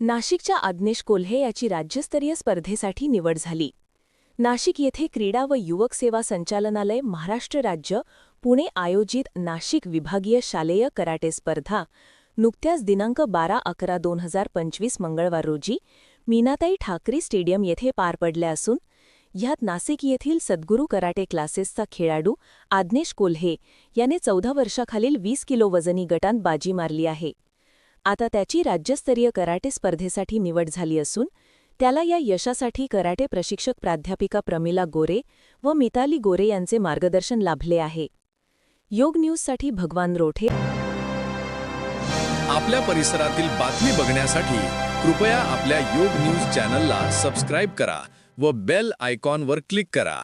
नाशिकच्या आज्ञेश कोल्हे याची राज्यस्तरीय स्पर्धेसाठी निवड झाली. नाशिक येथे क्रीडा व युवक सेवा संचालनालय महाराष्ट्र राज्य पुणे आयोजित नाशिक विभागीय शालेय कराटे स्पर्धा नुकत्याच दिनांक बारा अकरा दोन हजार पंचवीस मंगळवार रोजी मीनाताई ठाकरे स्टेडियम येथे पार पडल्या असून ह्यात नाशिक येथील सद्गुरू कराटे क्लासेसचा खेळाडू आज्ञेश कोल्हे याने चौदा वर्षाखालील वीस किलो वजनी गटांत बाजी मारली आहे. आता त्याची राज्यस्तरीय कराटे स्पर्धेसाठी निवड झाली असून त्याला या यशासाठी कराटे प्रशिक्षक प्राध्यापिका प्रमिला गोरे व मिताली गोरे यांचे मार्गदर्शन लाभले आहे. योग न्यूजसाठी भगवान रोठे. आपल्या परिसरातील बातमी बघण्यासाठी कृपया आपल्या योग न्यूज चॅनलला सबस्क्राईब करा व बेल आयकॉनवर क्लिक करा.